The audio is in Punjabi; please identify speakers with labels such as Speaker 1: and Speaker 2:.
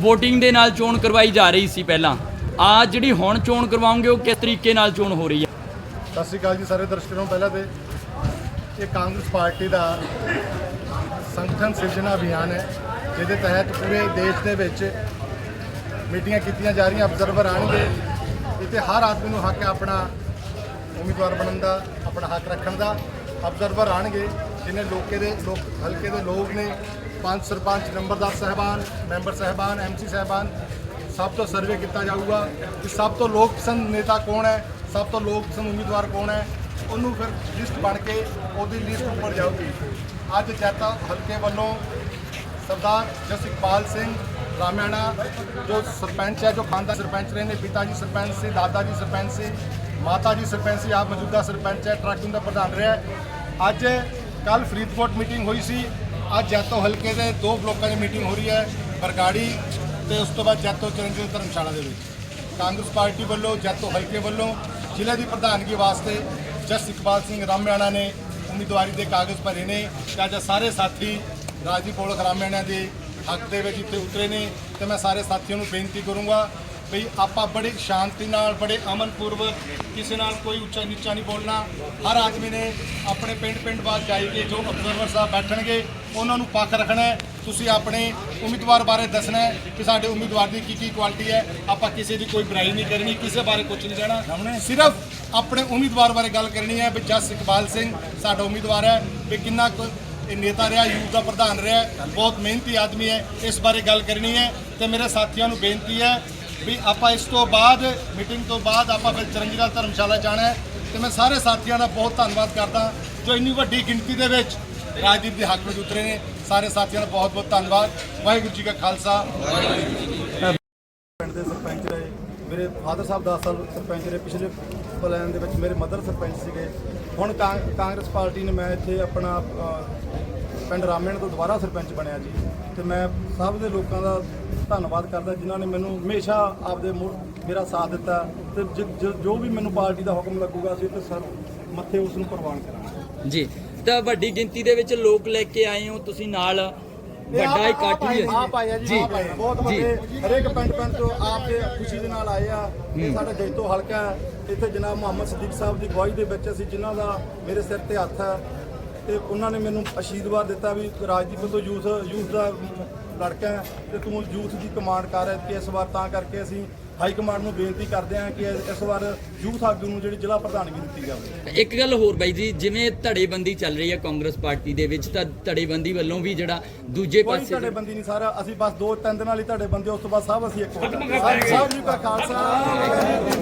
Speaker 1: ਵੋਟਿੰਗ ਦੇ। ਦੇ ਨਾਲ ਚੋਣ ਕਰਵਾਈ ਜਾ ਰਹੀ ਸੀ ਪਹਿਲਾਂ। ਆ ਜਿਹੜੀ ਹੁਣ ਚੋਣ ਕਰਵਾਉਂਗੇ ਉਹ ਕਿਸ ਤਰੀਕੇ ਨਾਲ ਚੋਣ ਹੋ ਰਹੀ ਹੈ?
Speaker 2: ਸਤਿ ਸ਼੍ਰੀ ਅਕਾਲ ਜੀ ਸਾਰੇ ਦਰਸ਼ਕਾਂ ਨੂੰ ਪਹਿਲਾਂ ਤੇ ਇਹ ਕਾਂਗਰਸ ਪਾਰਟੀ ਦਾ ਸੰਗਠਨ ਸਿਰਜਣਾ ਅਭਿਆਨ ਹੈ, ਜਿਹਦੇ ਤਹਿਤ ਪੂਰੇ ਦੇਸ਼ ਦੇ ਵਿੱਚ ਮੀਟਿੰਗਾਂ ਕੀਤੀਆਂ ਜਾ ਰਹੀਆਂ ਅਬਜ਼ਰਵਰ ਆਣਗੇ ਇੱਥੇ ਹਰ ਆਦਮੀ ਨੂੰ ਹੱਕ ਹੈ ਆਪਣਾ ਉਮੀਦਵਾਰ ਬਣਨ ਦਾ, ਆਪਣਾ ਹੱਕ ਰੱਖਣ ਦਾ। ਅਬਜ਼ਰਵਰ ਆਣਗੇ ਜਿਨੇ ਲੋਕੇ ਦੇ ਲੋਕ, ਹਲਕੇ ਦੇ ਲੋਕ ਨੇ, ਪੰਜ ਸਰਪੰਚ, ਨੰਬਰਦਾਰ ਸਹਿਬਾਨ, ਮੈਂਬਰ ਸਹਿਬਾਨ ਐਮਸੀ ਸਹਿਬਾਨ, ਸਭ ਤੋਂ ਸਰਵੇ ਕੀਤਾ ਜਾਊਗਾ ਕਿ ਸਭ ਤੋਂ ਲੋਕ ਪਸੰਦ ਨੇਤਾ ਕੌਣ ਹੈ, ਸਭ ਤੋਂ ਲੋਕ ਪਸੰਦ ਉਮੀਦਵਾਰ ਕੌਣ ਹੈ, ਉਹਨੂੰ ਫਿਰ ਲਿਸਟ ਬਣ ਕੇ ਉਹਦੀ ਲਿਸਟ ਉੱਪਰ ਜਾਊਗੀ। ਅੱਜ ਜੈਤਾ ਹਲਕੇ ਵੱਲੋਂ ਸਰਦਾਰ ਜਸ ਇਕਬਾਲ ਸਿੰਘ ਰਾਮਿਆਣਾ, ਜੋ ਸਰਪੰਚ ਹੈ, ਜੋ ਖਾਨਦਾਨ ਸਰਪੰਚ ਰਹੇ ਨੇ, ਪਿਤਾ ਜੀ ਸਰਪੰਚ ਸੀ, ਦਾਦਾ ਜੀ ਸਰਪੰਚ ਸੀ, ਮਾਤਾ ਜੀ ਸਰਪੰਚ ਸੀ, ਆਪ ਮੌਜੂਦਾ ਸਰਪੰਚ ਹੈ ਟਰੱਕਿੰਗ ਦਾ ਪ੍ਰਧਾਨ ਰਿਹਾ ਅੱਜ ਕੱਲ ਫਰੀਦਕੋਟ ਮੀਟਿੰਗ ਹੋਈ ਸੀ। ਅੱਜ ਜੈਤੋ ਹਲਕੇ ਦੇ ਦੋ ਬਲੋਕਾਂ ਦੀ ਮੀਟਿੰਗ ਹੋ ਰਹੀ ਹੈ, ਬਰਗਾੜੀ ਤੇ ਉਸ ਤੋਂ ਬਾਅਦ ਜੈਤੋ ਚਰਨਜੀਤ ਧਰਮਸ਼ਾਲਾ ਦੇ ਵਿੱਚ। ਕਾਂਗਰਸ ਪਾਰਟੀ ਵੱਲੋਂ ਜੈਤੋ ਹਲਕੇ ਵੱਲੋਂ ਜ਼ਿਲ੍ਹੇ ਦੀ ਪ੍ਰਧਾਨਗੀ ਵਾਸਤੇ ਜਸ ਇਕਬਾਲ ਸਿੰਘ ਰਾਮਿਆਣਾ ਨੇ ਉਮੀਦਵਾਰੀ ਦੇ ਕਾਗਜ਼ ਭਰੇ ਨੇ ਤੇ ਅੱਜ ਸਾਰੇ ਸਾਥੀ ਰਾਜੀ ਪੋਲਖ ਰਾਮਿਆਣਾ ਦੇ ਹੱਕ ਦੇ ਵਿੱਚ ਇੱਥੇ ਉਤਰੇ ਨੇ ਤੇ ਮੈਂ ਸਾਰੇ ਸਾਥੀਆਂ ਨੂੰ ਬੇਨਤੀ ਕਰੂੰਗਾ ਵੀ ਆਪਾਂ ਬੜੀ ਸ਼ਾਂਤੀ ਨਾਲ, ਬੜੇ ਅਮਨ ਪੂਰਵਕ ਕਿਸੇ ਨਾਲ ਕੋਈ ਉੱਚਾ ਨੀਚਾ ਨਹੀਂ ਬੋਲਣਾ। ਹਰ ਆਦਮੀ ਨੇ ਆਪਣੇ ਪਿੰਡ ਪਿੰਡ ਬਾਅਦ ਕੇ ਜੋ ਅਬਜ਼ਰਵਰ ਸਾਹਿਬ ਬੈਠਣਗੇ, ਉਹਨਾਂ ਨੂੰ ਪੱਖ ਰੱਖਣਾ ਤੁਸੀਂ ਆਪਣੇ ਉਮੀਦਵਾਰ ਬਾਰੇ ਦੱਸਣਾ ਹੈ ਕਿ ਸਾਡੇ ਉਮੀਦਵਾਰ ਦੀ ਕੀ ਕੀ ਕੁਆਲਿਟੀ ਹੈ। ਆਪਾਂ ਕਿਸੇ ਦੀ ਕੋਈ ਬੁਰਾਈ ਨਹੀਂ ਕਰਨੀ ਕਿਸੇ ਬਾਰੇ ਕੁਝ ਨਹੀਂ ਕਹਿਣਾ। ਸਿਰਫ ਆਪਣੇ ਉਮੀਦਵਾਰ ਬਾਰੇ ਗੱਲ ਕਰਨੀ ਹੈ ਵੀ ਜਸ ਇਕਬਾਲ ਸਿੰਘ ਸਾਡਾ ਉਮੀਦਵਾਰ ਹੈ ਵੀ ਕਿੰਨਾ ਕੁ ਇਹ ਨੇਤਾ ਰਿਹਾ ਯੂਥ ਦਾ ਪ੍ਰਧਾਨ ਰਿਹਾ ਬਹੁਤ ਮਿਹਨਤੀ ਆਦਮੀ ਹੈ ਇਸ ਬਾਰੇ ਗੱਲ ਕਰਨੀ ਹੈ। ਤੇ ਮੇਰੇ ਸਾਥੀਆਂ ਨੂੰ ਬੇਨਤੀ ਹੈ ਵੀ ਆਪਾਂ ਇਸ ਤੋਂ ਬਾਅਦ ਮੀਟਿੰਗ ਤੋਂ ਬਾਅਦ ਆਪਾਂ ਫਿਰ ਚਰਨਜੀਤ ਧਰਮਸ਼ਾਲਾ ਜਾਣਾ ਹੈ। ਤੇ ਮੈਂ ਸਾਰੇ ਸਾਥੀਆਂ ਦਾ ਬਹੁਤ ਧੰਨਵਾਦ ਕਰਦਾ ਜੋ ਇੰਨੀ ਵੱਡੀ ਗਿਣਤੀ ਦੇ ਵਿੱਚ ਰਾਜਦੀਪ ਦੇ ਹੱਕ ਵਿੱਚ ਉਤਰੇ ਨੇ। ਸਾਰੇ ਸਾਥੀਆਂ ਦਾ ਬਹੁਤ ਬਹੁਤ ਧੰਨਵਾਦ। ਵਾਹਿਗੁਰੂ ਜੀ ਕਾ ਖਾਲਸਾ। ਪਿੰਡ ਦੇ ਸਰਪੰਚ ਰਹੇ। ਮੇਰੇ ਫਾਦਰ ਸਾਹਿਬ 10 ਸਾਲ ਸਰਪੰਚ ਰਹੇ। ਪਿਛਲੇ ਪਲਾਨ ਦੇ ਵਿੱਚ ਮੇਰੇ ਮਦਰ ਸਰਪੰਚ ਸੀਗੇ। ਹੁਣ ਕਾਂ- ਕਾਂਗਰਸ ਪਾਰਟੀ ਨੇ ਮੈਂ ਇੱਥੇ ਆਪਣਾ ਪਿੰਡ ਰਾਮੇਣ ਤੋਂ ਦੁਬਾਰਾ ਸਰਪੰਚ ਬਣਿਆ ਜੀ। ਤੇ ਮੈਂ ਸਭ ਦੇ ਲੋਕਾਂ ਦਾ ਧੰਨਵਾਦ ਕਰਦਾ ਜਿਨ੍ਹਾਂ ਨੇ ਮੈਨੂੰ ਹਮੇਸ਼ਾ ਆਪਦੇ ਮੇਰਾ ਸਾਥ ਦਿੱਤਾ। ਤੇ ਜ- ਜ- ਜੋ ਵੀ ਮੈਨੂੰ ਪਾਰਟੀ ਦਾ ਹੁਕਮ ਲੱਗੂਗਾ ਅਸੀਂ ਤੇ ਸਰ ਮੱਥੇ ਉਸ ਨੂੰ ਪ੍ਰਵਾਨ ਕਰਾਂਗੇ।
Speaker 1: ਜੀ। ਤਾਂ ਵੱਡੀ ਗਿਣਤੀ ਦੇ ਵਿੱਚ ਲੋਕ ਲੈ ਕੇ ਆਏ ਹੋ ਤੁਸੀਂ ਨਾਲ ਵੱਡਾ ਇਕੱਠ ਵੀ ਹੈ
Speaker 2: ਆਪ ਆਇਆ ਜੀ
Speaker 1: ਜੀ
Speaker 2: ਆਪ ਆਏ ਆ। ਬਹੁਤ। ਵੱਡੇ ਹਰੇਕ ਪਿੰਡ ਪਿੰਡ ਤੋਂ ਆਪ ਦੇ ਖੁਸ਼ੀ ਦੇ ਨਾਲ ਆਏ ਆ ਇਹ ਸਾਡਾ ਜੈਤੋ ਹਲਕਾ ਹੈ ਇੱਥੇ ਜਨਾਬ ਮੁਹੰਮਦ ਸਦੀਕ ਸਾਹਿਬ ਦੀ ਅਗਵਾਈ ਦੇ ਵਿੱਚ ਅਸੀਂ ਜਿਨ੍ਹਾਂ ਦਾ ਮੇਰੇ ਸਿਰ ਤੇ ਹੱਥ ਹੈ ਤੇ ਉਹਨਾਂ ਨੇ ਮੈਨੂੰ ਅਸ਼ੀਰਵਾਦ ਦਿੱਤਾ ਵੀ ਰਾਜਦੀਪ ਤੋਂ ਯੂਥ ਯੂਥ ਦਾ ਲੜਕਾ ਹੈ ਤੇ ਤੂੰ ਯੂਥ ਦੀ ਕਮਾਂਡ ਕਰ ਕਿ ਇਸ ਵਾਰ ਤਾਂ ਕਰਕੇ ਅਸੀਂ ਹਾਈ ਕਮਾਂਡ ਨੂੰ ਬੇਨਤੀ ਕਰਦੇ ਹਾਂ ਕਿ ਇਸ ਵਾਰ ਯੂਥ ਆਗੂ ਨੂੰ ਜਿਹੜੀ ਜ਼ਿਲ੍ਹਾ ਪ੍ਰਧਾਨਗੀ ਦਿੱਤੀ ਜਾਵੇ।
Speaker 1: ਇੱਕ ਗੱਲ ਹੋਰ ਬਾਈ ਜੀ ਜਿਵੇਂ ਧੜੇਬੰਦੀ ਚੱਲ ਰਹੀ ਹੈ ਕਾਂਗਰਸ ਪਾਰਟੀ ਦੇ ਵਿੱਚ ਤਾਂ ਧੜੇਬੰਦੀ ਵੱਲੋਂ ਵੀ ਜਿਹੜਾ ਦੂਜੇ
Speaker 2: ਕੋਈ
Speaker 1: ਪਾਸੇ
Speaker 2: ਤੁਹਾਡੇ ਬੰਦੀ ਨਹੀਂ ਸਾਰਾ ਅਸੀਂ ਬਸ ਦੋ ਤਿੰਨ ਦਿਨਾਂ ਲਈ ਤੁਹਾਡੇ ਬੰਦੇ ਉਸ ਤੋਂ ਬਾਅਦ ਸਭ ਅਸੀਂ ਇੱਕ ਹੋ ਜਾਵਾਂਗੇ। ਸਭ ਜੀ ਕਾ ਖਾਲਸਾ।